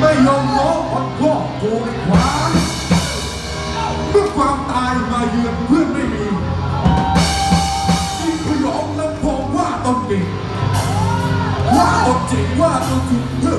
ไม่ยอมล้อขอโอษกูในขวาเมื่อความตายมาเยือนเพื่อนไม่มีที่พยองและพงว่าต้องเก่งว่าตนจริงว่าต้องถูกเพื่อ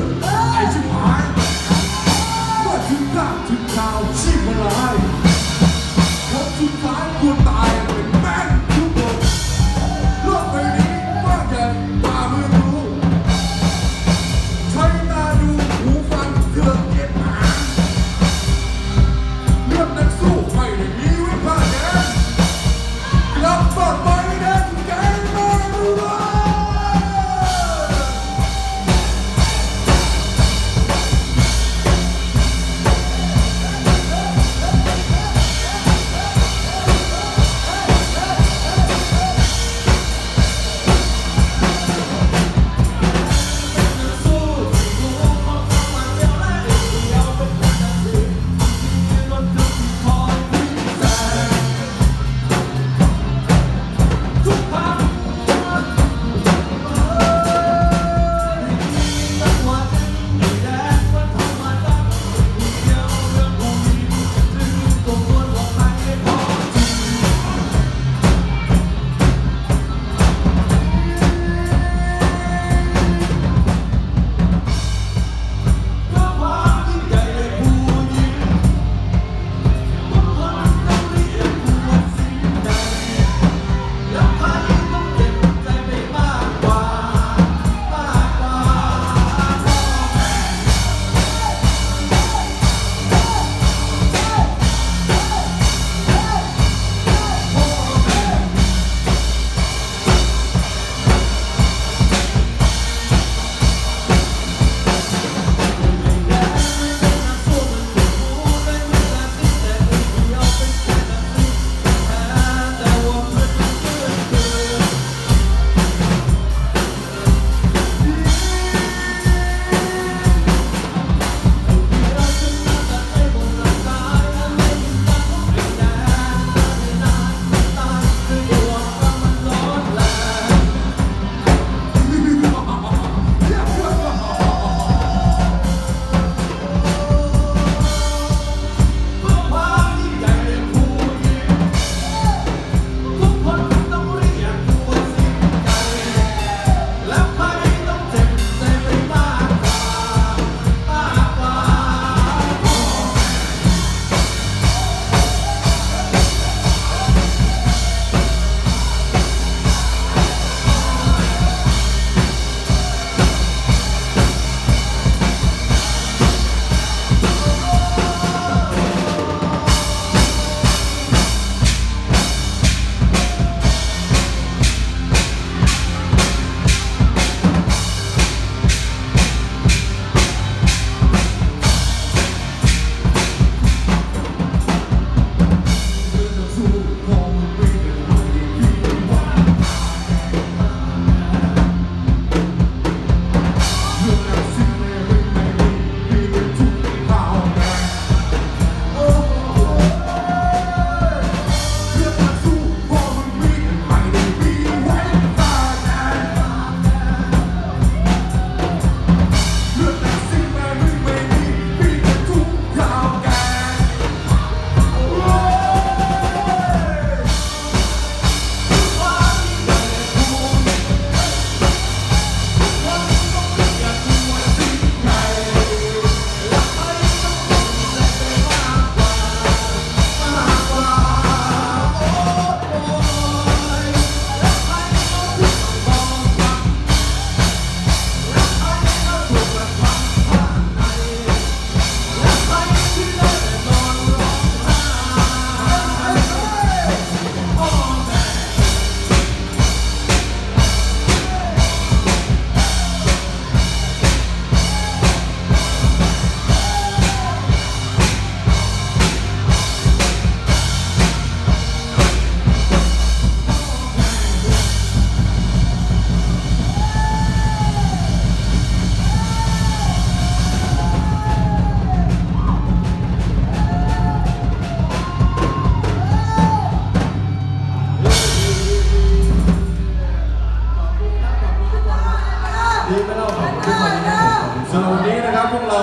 ดีไม่เล่าขอบคุณทุกคนนะครับสำหรับวันนี้นะครับพวกเรา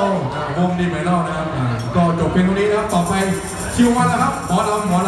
วงดีไม่เล่านะครับอ่าก็จบเพียงเท่านี้นะครับต่อไปคิววันแล้วครับหมอลำหมอลำ